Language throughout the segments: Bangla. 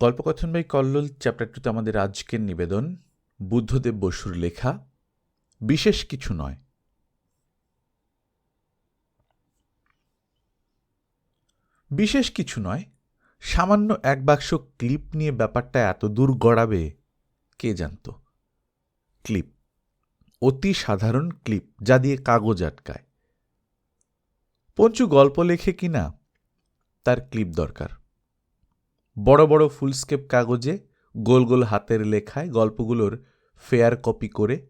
গল্পকথন বাই কল্লোল চ্যাপ্টার টুতে আমাদের আজকের নিবেদন, বুদ্ধদেব বসুর লেখা, বিশেষ কিছু নয়। বিশেষ কিছু নয়, সামান্য এক বাক্স ক্লিপ নিয়ে ব্যাপারটা এত দূর গড়াবে, কে জানত? ক্লিপ, অতি সাধারণ ক্লিপ, যা দিয়ে কাগজ আটকায়। পঞ্চু গল্প লেখে কিনা, তার ক্লিপ দরকার। বড় বড় ফুলস্কেপ কাগজে গোল গোল হাতের লেখায় গল্পগুলোর ফেয়ার কপি করে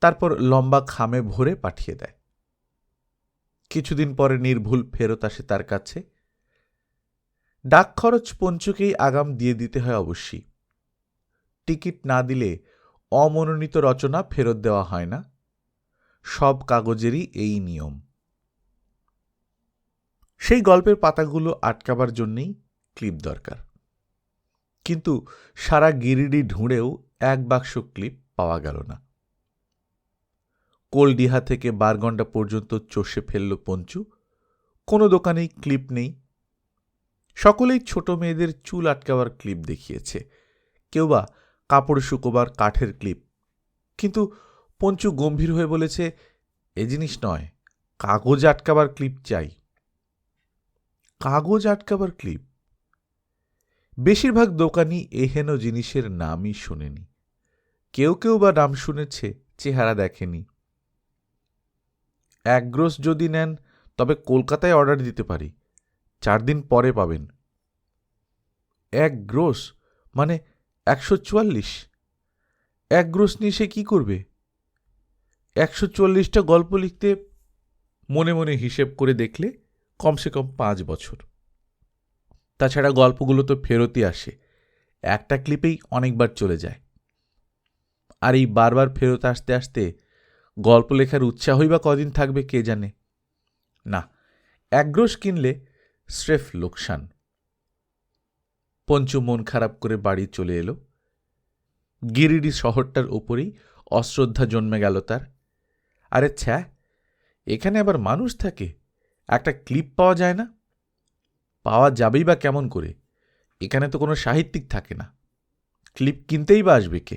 তারপর লম্বা খামে ভরে পাঠিয়ে দেয়। কিছুদিন পরে নির্ভুল ফেরত আসে তার কাছে। ডাক খরচ পঞ্চুকেই আগাম দিয়ে দিতে হয় অবশ্যই। টিকিট না দিলে অমনোনীত রচনা ফেরত দেওয়া হয় না। সব কাগজেরই এই নিয়ম। সেই গল্পের পাতাগুলো আটকাবার জন্যেই ক্লিপ দরকার। কিন্তু সারা গিরিডি ঢুঁড়েও এক বাক্স ক্লিপ পাওয়া গেল না। কোলডিহা থেকে বারগন্ডা পর্যন্ত চষে ফেলল পঞ্চু। কোনো দোকানেই ক্লিপ নেই। সকলেই ছোট মেয়েদের চুল আটকাবার ক্লিপ দেখিয়েছে। কেউ বা কাপড় শুকোবার কাঠের ক্লিপ। কিন্তু পঞ্চু গম্ভীর হয়ে বলেছে, এ জিনিস নয়, কাগজ আটকাবার ক্লিপ চাই। কাগজ আটকাবার ক্লিপ? বেশিরভাগ দোকানই এহেন জিনিসের নামই শোনেনি। কেউ কেউ বা নাম শুনেছে, চেহারা দেখেনি। এক গ্রোস যদি নেন, তবে কলকাতায় অর্ডার দিতে পারি। চার দিন পরে পাবেন। এক গ্রোস? মানে একশো চুয়াল্লিশ? এক গ্রোস নিয়ে সে কী করবে? একশো চুয়াল্লিশটা গল্প লিখতে মনে মনে হিসেব করে দেখলে কমসে কম পাঁচ বছর। তাছাড়া গল্পগুলো তো ফেরতই আসে। একটা ক্লিপেই অনেকবার চলে যায়। আর এই বারবার ফেরত আসতে আসতে গল্প লেখার উৎসাহই বা কদিন থাকবে কে জানে? না একগ্রোশ কিনলে স্রেফ লোকসান। পঞ্চু মন খারাপ করে বাড়ি চলে এলো। গিরিডি শহরটার ওপরেই অশ্রদ্ধা জন্মে গেল তার। আরে ছ্যা, এখানে আবার মানুষ থাকে? একটা ক্লিপ পাওয়া যায় না? পাওয়া যাবেই বা কেমন করে? এখানে তো কোনো সাহিত্যিক থাকে না। ক্লিপ কিনতেই বা আসবে কে?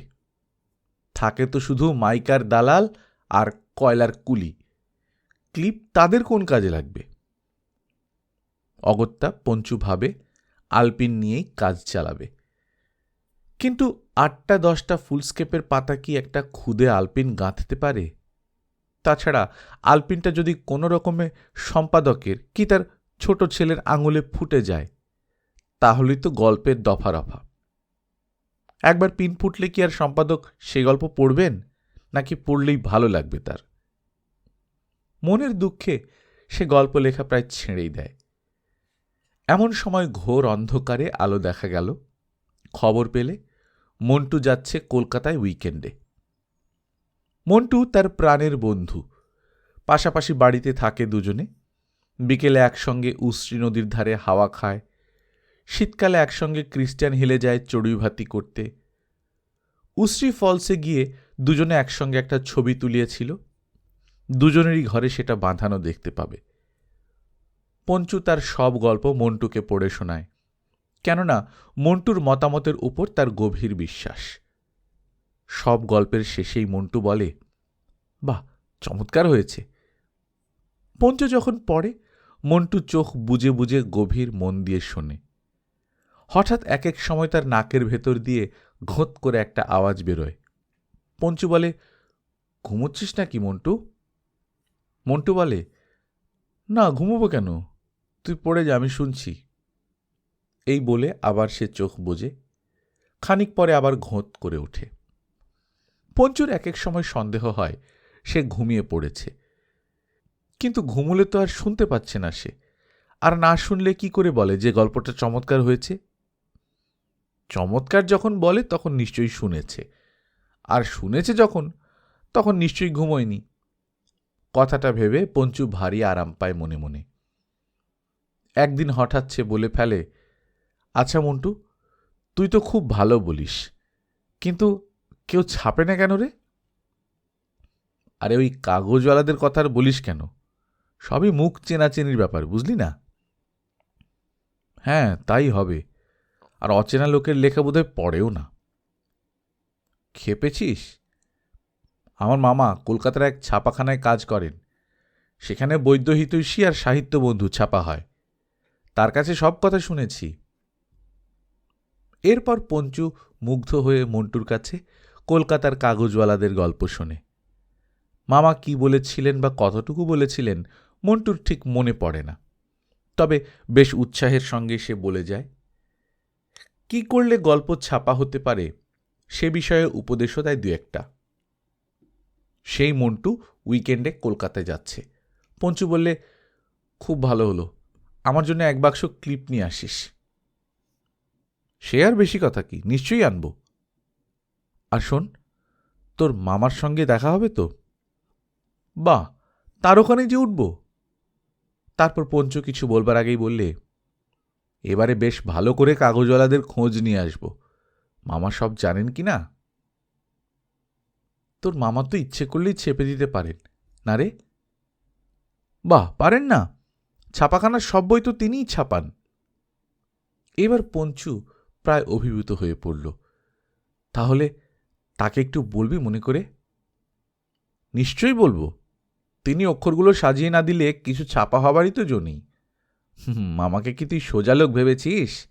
থাকে তো শুধু মাইকার দালাল আর কয়লার কুলি। ক্লিপ তাদের কোন কাজে লাগবে? অগত্যা পঞ্চু ভাবে, আলপিন নিয়েই কাজ চালাবে। কিন্তু আটটা দশটা ফুলস্কেপের পাতা কি একটা খুদে আলপিন গাঁথতে পারে? তাছাড়া আলপিনটা যদি কোনো রকমে সম্পাদকের, কি তার ছোট ছেলের আঙুলে ফুটে যায়, তাহলেই তো গল্পের দফা রফা একবার পিন ফুটলে কি আর সম্পাদক সে গল্প পড়বেন, নাকি পড়লেই ভালো লাগবে তার? মনের দুঃখে সে গল্প লেখা প্রায় ছেড়েই দেয়। এমন সময় ঘোর অন্ধকারে আলো দেখা গেল। খবর পেলে মন্টু যাচ্ছে কলকাতায় উইকেন্ডে। মন্টু তার প্রাণের বন্ধু, পাশাপাশি বাড়িতে থাকে দুজনে। বিকেলে একসঙ্গে উশ্রী নদীর ধারে হাওয়া খায়। শীতকালে একসঙ্গে ক্রিস্টিয়ান হিলে যায় চড়ুইভাতি করতে। উশ্রী ফলসে গিয়ে দুজনে একসঙ্গে একটা ছবি তুলিয়েছিল। দুজনেরই ঘরে সেটা বাঁধানো দেখতে পাবে। পঞ্চু তার সব গল্প মন্টুকে পড়ে শোনায়। কেননা মন্টুর মতামতের উপর তার গভীর বিশ্বাস। সব গল্পের শেষেই মন্টু বলে, বাহ, চমৎকার হয়েছে। পঞ্চু যখন পড়ে মন্টু চোখ বুজে বুজে গভীর মন দিয়ে শোনে। হঠাৎ এক এক সময় তার নাকের ভেতর দিয়ে ঘোঁত করে একটা আওয়াজ বেরোয়। পঞ্চু বলে, ঘুমোচ্ছিস নাকি মন্টু? মন্টু বলে, না, ঘুমোবো কেন? তুই পড়ে যা, আমি শুনছি। এই বলে আবার সে চোখ বোঝে খানিক পরে আবার ঘোঁত করে ওঠে। পঞ্চুর এক এক সময় সন্দেহ হয়, সে ঘুমিয়ে পড়েছে। কিন্তু ঘুমুলে তো আর শুনতে পাচ্ছে না সে। আর না শুনলে কি করে বলে যে গল্পটা চমৎকার হয়েছে? চমৎকার যখন বলে তখন নিশ্চয়ই শুনেছে। আর শুনেছে যখন, তখন নিশ্চয়ই ঘুমোয়নি। কথাটা ভেবে পঞ্চু ভারী আরাম পায় মনে মনে। একদিন হঠাৎ সে বলে ফেলে আচ্ছা মন্টু, তুই তো খুব ভালো বলিস, কিন্তু কেউ ছাপে না কেন রে? আরে ওই কাগজওয়ালাদের কথা আর বলিস কেন? সবই মুখ চেনাচেনির ব্যাপার, বুঝলি না? হ্যাঁ তাই হবে। আর অচেনা লোকের লেখা বোধহয় পড়েও না। খেপেছিস? আমার মামা কলকাতার এক ছাপাখানায় কাজ করেন। সেখানে বৈদ্য হিতৈষী আর সাহিত্য বন্ধু ছাপা হয়। তার কাছে সব কথা শুনেছি। এরপর পঞ্চু মুগ্ধ হয়ে মন্টুর কাছে কলকাতার কাগজওয়ালাদের গল্প শোনে। মামা কি বলেছিলেন বা কতটুকু বলেছিলেন মন্টুর ঠিক মনে পড়ে না। তবে বেশ উৎসাহের সঙ্গে সে বলে যায়, কি করলে গল্প ছাপা হতে পারে? সে বিষয়ে উপদেশও দেয় দু একটা। সেই মন্টু উইকেন্ডে কলকাতায় যাচ্ছে। পঞ্চু বললে, খুব ভালো হলো। আমার জন্য এক বাক্স ক্লিপ নিয়ে আসিস। সে আর বেশি কথা কি? নিশ্চয়ই আনব। আর শোন, তোর মামার সঙ্গে দেখা হবে তো? বাহ, তার ওখানে যে উঠব? তারপর পঞ্চু কিছু বলবার আগেই বললে, এবারে বেশ ভালো করে কাগজওয়ালাদের খোঁজ নিয়ে আসব। মামা সব জানেন কি না? তোর মামা তো ইচ্ছে করলেই ছেপে দিতে পারেন। না রে? বাহ, পারেন না। ছাপাখানার সব বই তো তিনিই ছাপান। এবার পঞ্চু প্রায় অভিভূত হয়ে পড়ল। তাহলে তাকে একটু বলবি মনে করে? নিশ্চয়ই বলব। তিনি অক্ষরগুলো সাজিয়ে না দিলে কিছু ছাপা হবারই তো হুম, মামাকে কি তুই সোজা লোক ভেবেছিস?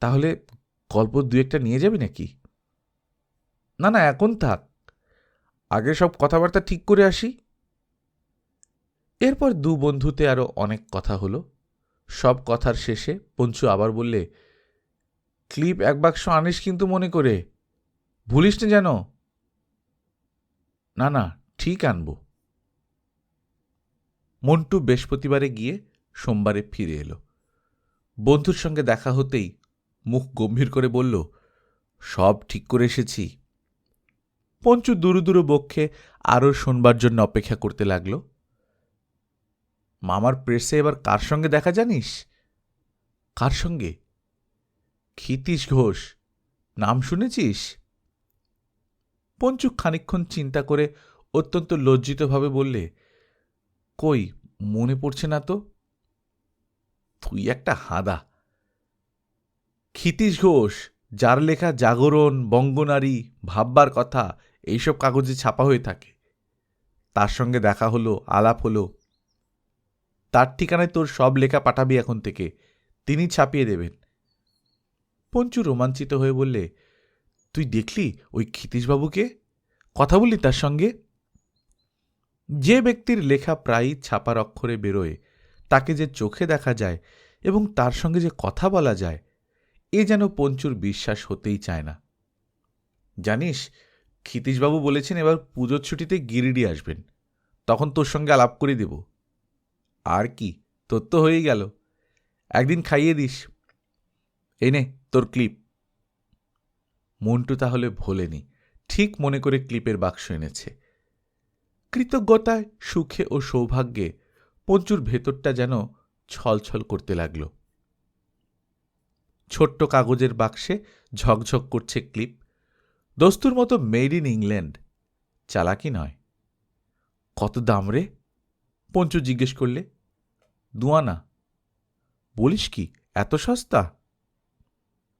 তাহলে গল্প দু একটা নিয়ে যাবি নাকি? না না এখন থাক। আগে সব কথাবার্তা ঠিক করে আসি। এরপর দু বন্ধুতে আরও অনেক কথা হলো। সব কথার শেষে পঞ্চু আবার বললে ক্লিপ এক বাক্স আনিস কিন্তু মনে করে। ভুলিস না যেন? না না ঠিক আনব। মন্টু বৃহস্পতিবারে গিয়ে সোমবারে ফিরে এলো। বন্ধুর সঙ্গে দেখা হতেই মুখ গম্ভীর করে বলল, সব ঠিক করে এসেছি। পঞ্চু দুরু দুরু বক্ষে আরও শোনবার জন্য অপেক্ষা করতে লাগল। মামার প্রেসে এবার কার সঙ্গে দেখা জানিস? কার সঙ্গে? ক্ষিতীশ ঘোষ। নাম শুনেছিস? পঞ্চু খানিকক্ষণ চিন্তা করে অত্যন্ত লজ্জিতভাবে বললে কই? মনে পড়ছে না তো। তুই একটা হাদা। ক্ষিতীশ ঘোষ, যার লেখা জাগরণ, বঙ্গনারী, ভাববার কথা, এইসব কাগজে ছাপা হয়ে থাকে। তার সঙ্গে দেখা হলো, আলাপ হলো। তার ঠিকানায় তোর সব লেখা পাঠাবি এখন থেকে। তিনি ছাপিয়ে দেবেন। পঞ্চু রোমাঞ্চিত হয়ে বললে, তুই দেখলি ওই ক্ষিতীশবাবুকে? কথা বললি তার সঙ্গে? যে ব্যক্তির লেখা প্রায়ই ছাপার অক্ষরে বেরোয়, তাকে যে চোখে দেখা যায় এবং তার সঙ্গে যে কথা বলা যায়, এ যেন পঞ্চুর বিশ্বাস হতেই চায় না। জানিস, ক্ষিতীশবাবু বলেছেন এবার পুজোর ছুটিতে গিরিডি আসবেন। তখন তোর সঙ্গে আলাপ করে দেব। আর কি, তোর তো হয়েই গেল। একদিন খাইয়ে দিস। এনে তোর ক্লিপ। মন্টু তাহলে ভোলেনি, ঠিক মনে করে ক্লিপের বাক্স এনেছে। কৃতজ্ঞতায় সুখে ও সৌভাগ্যে পঞ্চুর ভেতরটা যেন ছলছল করতে লাগল। ছোট্ট কাগজের বাক্সে ঝকঝক করছে ক্লিপ। দস্তুর মতো মেড ইন ইংল্যান্ড। চালাকি নয়। কত দাম রে? পঞ্চু জিজ্ঞেস করলে। দুয়ানা বলিস কি, এত সস্তা?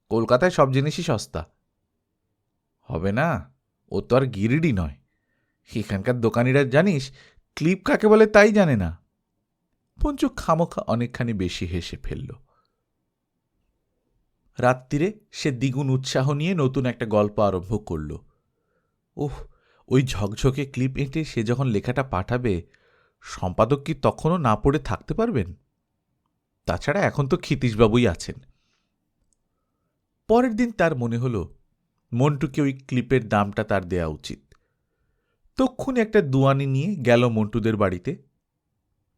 কলকাতায় সব জিনিসই সস্তা। হবে না, ও তো আর গিরিডি নয়। এখানকার দোকানিরা জানিস, ক্লিপ কাকে বলে তাই জানে না। পঞ্চু খামোখা অনেকখানি বেশি হেসে ফেলল। রাত্রিরে সে দ্বিগুণ উৎসাহ নিয়ে নতুন একটা গল্প আরম্ভ করল। ওহ, ওই ঝকঝকে ক্লিপ এঁটে সে যখন লেখাটা পাঠাবে, সম্পাদক কি তখনও না পড়ে থাকতে পারবেন? তাছাড়া এখন তো ক্ষিতীশবাবুই আছেন। পরের দিন তার মনে হলো, মন্টুকে ওই ক্লিপের দামটা তার দেয়া উচিত। তক্ষুনি একটা দুয়ানি নিয়ে গেল মন্টুদের বাড়িতে।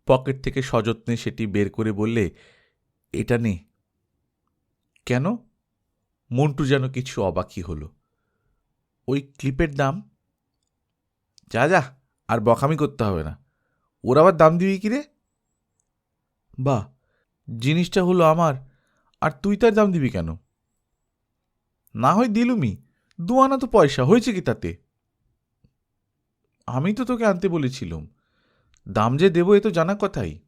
পকেট থেকে সযত্নে সেটি বের করে বললে, এটা নে। কেন? মন্টু যেন কিছু অবাকি হলো। ওই ক্লিপের দাম? যা যা, আর বকামি করতে হবে না। ওর আবার দাম দিবি কি রে? বাহ, জিনিসটা হলো আমার, আর তুই তার দাম দিবি কেন? না হয় দিলুমি দু আনা তো পয়সা, হয়েছে কি তাতে? আমি তো তোকে আনতে বলেছিলাম। দাম যে দেবো এ তো জানা কথাই।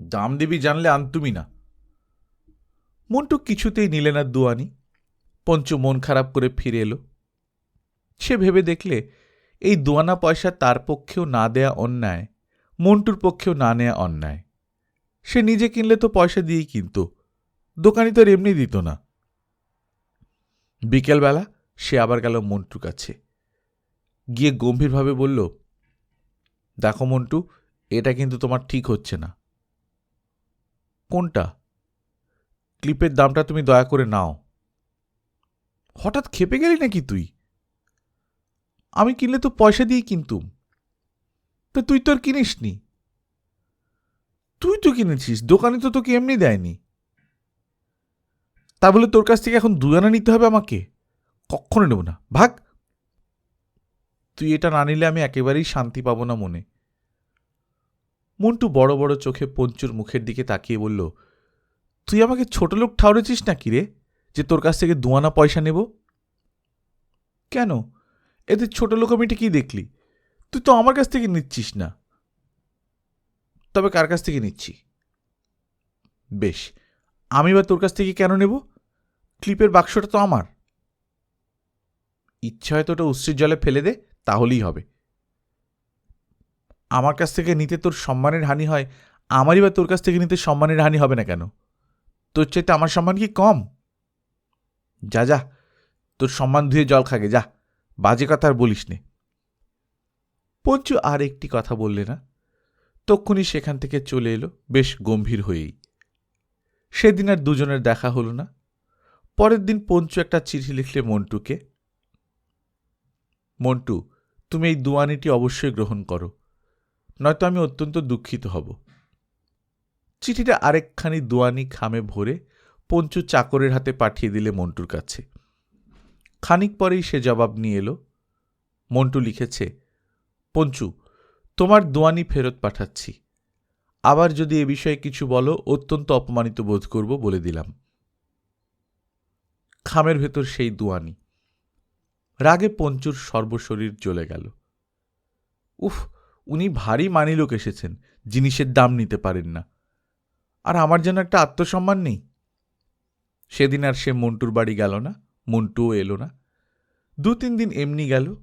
দাম দিবি জানলে আনতুমি না। মন্টু কিছুতেই নিলে না দুয়ানি। পঞ্চু মন খারাপ করে ফিরে এলো। সে ভেবে দেখলে এই দোয়ানা পয়সা তার পক্ষেও না দেয়া অন্যায়, মন্টুর পক্ষেও না নেয়া অন্যায়। সে নিজে কিনলে তো পয়সা দিয়েই কিনত, দোকানি তো আর এমনি দিত না। বিকেলবেলা সে আবার গেল মন্টুর কাছে। গিয়ে গম্ভীরভাবে বলল, দেখো মন্টু, এটা কিন্তু তোমার ঠিক হচ্ছে না। কোনটা? ক্লিপের দামটা তুমি দয়া করে নাও। হঠাৎ খেপে গেলি নাকি তুই? আমি কিনলে তো পয়সা দিয়ে কিনতুম। তো তুই তোর কিনিস নি তুই তো কিনেছিস, দোকানে তো তোকে এমনি দেয়নি। তা বলে তোর কাছ থেকে এখন দুয়ানা নিতে হবে আমাকে? কখনো নেব না, ভাগ। তুই এটা না নিলে আমি একেবারেই শান্তি পাবো না মনে। মন্টু বড় বড় চোখে পঞ্চুর মুখের দিকে তাকিয়ে বলল, তুই আমাকে ছোট লোক ঠাউরেছিস না কি রে, যে তোর কাছ থেকে দুয়ানা পয়সা নেব? কেন? এতে ছোট লোক আমি কি দেখলি। তুই তো আমার কাছ থেকে নিচ্ছিস না। তবে কার কাছ থেকে নিচ্ছি? বেশ, আমি বা তোর কাছ থেকে কেন নেব? ক্লিপের বাক্সটা তো আমার। ইচ্ছা হয়তো ওটা উশ্রির জলে ফেলে দে। তাহলেই হবে। আমার কাছ থেকে নিতে তোর সম্মানের হানি হয়, আমারই বা তোর কাছ থেকে নিতে সম্মানের হানি হবে না কেন? তোর চাইতে আমার সম্মান কি কম? যা যা, তোর সম্মান ধুয়ে জল খাগে, যা, বাজে কথা আর বলিস নে। পঞ্চু আর একটি কথা বললে না, তক্ষুনি সেখান থেকে চলে এলো, বেশ গম্ভীর হয়েই। সেদিন আর দুজনের দেখা হলো না। পরের দিন পঞ্চু একটা চিঠি লিখলে মন্টুকে মন্টু, তুমি এই দুয়ানিটি অবশ্যই গ্রহণ করো। নয়তো আমি অত্যন্ত দুঃখিত হব। চিঠিটা আরেকখানি দুয়ানি খামে ভরে পঞ্চু চাকরের হাতে পাঠিয়ে দিলে মন্টুর কাছে। খানিক পরেই সে জবাব নিয়ে এলো। মন্টু লিখেছে, পঞ্চু, তোমার দোয়ানি ফেরত পাঠাচ্ছি। আবার যদি এ বিষয়ে কিছু বলো, অত্যন্ত অপমানিত বোধ করব বলে দিলাম। খামের ভেতর সেই দুয়ানি রাগে পঞ্চুর সর্বশরীর জ্বলে গেল। উফ, উনি ভারী মানি লোক এসেছেন, জিনিসের দাম নিতে পারেন না। আর আমার যেন একটা আত্মসম্মান নেই? সেদিন আর সে মন্টুর বাড়ি গেল না, মন্টুও এলো না। দু তিন দিন এমনি গেল।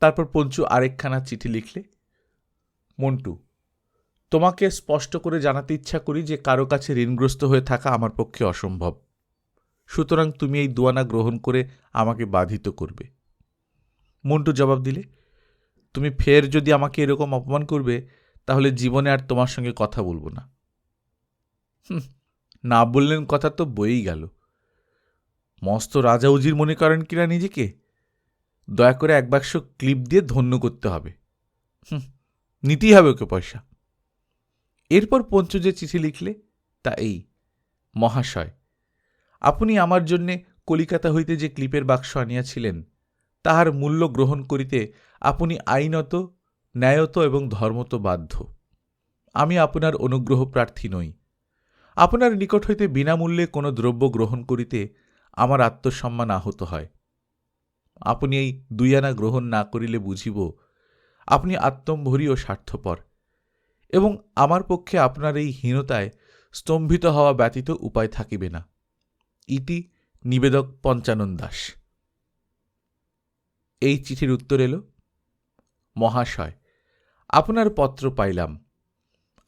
তারপর পঞ্চু আরেকখানা চিঠি লিখলে, মন্টু, তোমাকে স্পষ্ট করে জানাতে ইচ্ছা করি যে কারও কাছে ঋণগ্রস্ত হয়ে থাকা আমার পক্ষে অসম্ভব। সুতরাং তুমি এই দোয়ানা গ্রহণ করে আমাকে বাধিত করবে। মন্টু জবাব দিলে, তুমি ফের যদি আমাকে এরকম অপমান করবে, তাহলে জীবনে আর তোমার সঙ্গে কথা বলব না। না বললেন কথা তো বইই গেল। মস্ত রাজা উজির মনে করেন কিনা নিজেকে? দয়া করে এক বাক্স ক্লিপ দিয়ে ধন্য করতে হবে। নিতেই হবে ওকে পয়সা। এরপর পঞ্চু যে চিঠি লিখলে, তা এই, মহাশয়। আপনি আমার জন্যে কলিকাতা হইতে যে ক্লিপের বাক্স আনিয়াছিলেন, তাহার মূল্য গ্রহণ করিতে আপনি আইনত, ন্যায়ত এবং ধর্মত বাধ্য। আমি আপনার অনুগ্রহ প্রার্থী নই। আপনার নিকট হইতে বিনামূল্যে কোনো দ্রব্য গ্রহণ করিতে আমার আত্মসম্মান আহত হয়। আপনি এই দুই আনা গ্রহণ না করিলে বুঝিব, আপনি আত্মম্ভরী ও স্বার্থপর এবং আমার পক্ষে আপনার এই হীনতায় স্তম্ভিত হওয়া ব্যতীত উপায় থাকিবে না। ইতি নিবেদক পঞ্চানন দাস। এই চিঠির উত্তর এলো, মহাশয়, আপনার পত্র পাইলাম।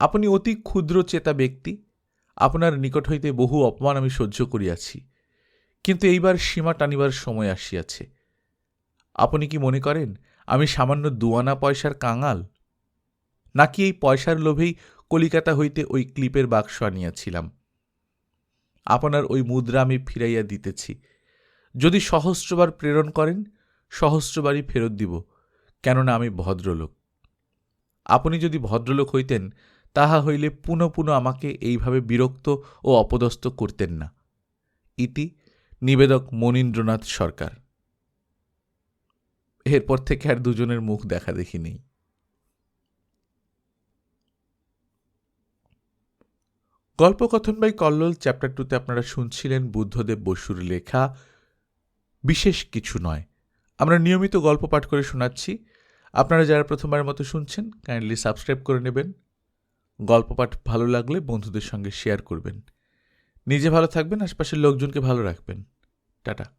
আপনি অতি ক্ষুদ্র চেতা ব্যক্তি, আপনার নিকট হইতে বহু অপমান আমি সহ্য করিয়াছি, কিন্তু এইবার সীমা টানিবার সময় আসিয়াছে। আপনি কি মনে করেন, আমি সামান্য দুয়ানা পয়সার কাঙাল? নাকি এই পয়সার লোভেই কলিকাতা হইতে ওই ক্লিপের বাক্স আনিয়াছিলাম? আপনার ওই মুদ্রা আমি ফিরাইয়া দিতেছি। যদি সহস্রবার প্রেরণ করেন, সহস্রবারই ফেরত দিব, কেননা আমি ভদ্রলোক। আপনি যদি ভদ্রলোক হইতেন, তাহা হইলে পুনঃ পুনঃ আমাকে এইভাবে বিরক্ত ও অপদস্থ করতেন না। ইতি নিবেদক মনীন্দ্রনাথ সরকার। এরপর থেকে আর দুজনের মুখ দেখা দেখি নেই। গল্পকথন বাই কল্লোল, চ্যাপ্টার টুতে আপনারা শুনছিলেন বুদ্ধদেব বসুর লেখা, বিশেষ কিছু নয়। আমরা নিয়মিত গল্প পাঠ করে শোনাচ্ছি। আপনারা যারা প্রথমবার মতো শুনছেন কাইন্ডলি সাবস্ক্রাইব করে নেবেন। গল্প পাঠ ভালো লাগলে বন্ধুদের সঙ্গে শেয়ার করবেন। নিজে ভালো থাকবেন, আশপাশের লোকজনকে ভালো রাখবেন। টাটা।